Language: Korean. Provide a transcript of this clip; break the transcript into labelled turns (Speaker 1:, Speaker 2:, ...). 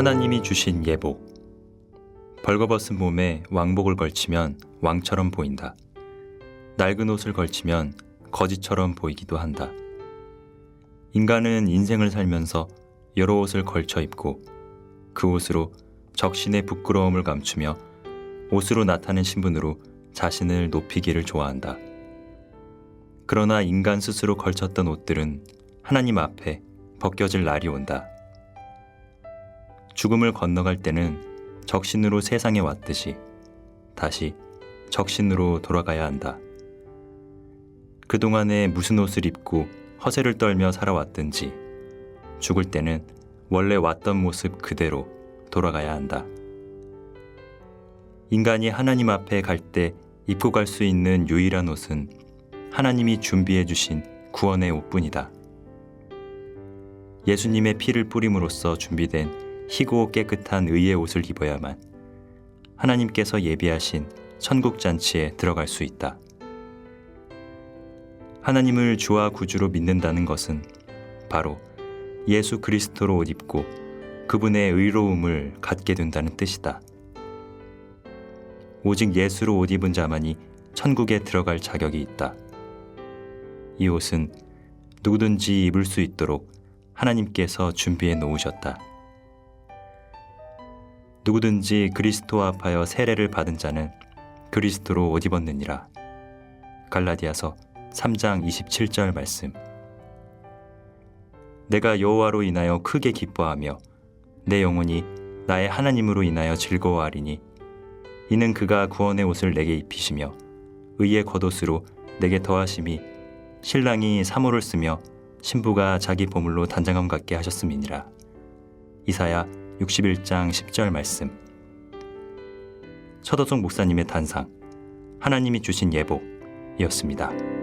Speaker 1: 하나님이 주신 예복. 벌거벗은 몸에 왕복을 걸치면 왕처럼 보인다. 낡은 옷을 걸치면 거지처럼 보이기도 한다. 인간은 인생을 살면서 여러 옷을 걸쳐 입고 그 옷으로 적신의 부끄러움을 감추며 옷으로 나타낸 신분으로 자신을 높이기를 좋아한다. 그러나 인간 스스로 걸쳤던 옷들은 하나님 앞에 벗겨질 날이 온다. 죽음을 건너갈 때는 적신으로 세상에 왔듯이 다시 적신으로 돌아가야 한다. 그동안에 무슨 옷을 입고 허세를 떨며 살아왔든지 죽을 때는 원래 왔던 모습 그대로 돌아가야 한다. 인간이 하나님 앞에 갈 때 입고 갈 수 있는 유일한 옷은 하나님이 준비해 주신 구원의 옷뿐이다. 예수님의 피를 뿌림으로써 준비된 희고 깨끗한 의의 옷을 입어야만 하나님께서 예비하신 천국 잔치에 들어갈 수 있다. 하나님을 주와 구주로 믿는다는 것은 바로 예수 그리스도로 옷 입고 그분의 의로움을 갖게 된다는 뜻이다. 오직 예수로 옷 입은 자만이 천국에 들어갈 자격이 있다. 이 옷은 누구든지 입을 수 있도록 하나님께서 준비해 놓으셨다. 누구든지 그리스도와 합하여 세례를 받은 자는 그리스도로 옷 입었느니라. 갈라디아서 3장 27절 말씀. 내가 여호와로 인하여 크게 기뻐하며 내 영혼이 나의 하나님으로 인하여 즐거워하리니 이는 그가 구원의 옷을 내게 입히시며 의의 겉옷으로 내게 더하심이 신랑이 사모를 쓰며 신부가 자기 보물로 단장함 같게 하셨음이니라. 이사야 61장 10절 말씀. 첫어송 목사님의 단상. 하나님이 주신 예복이었습니다.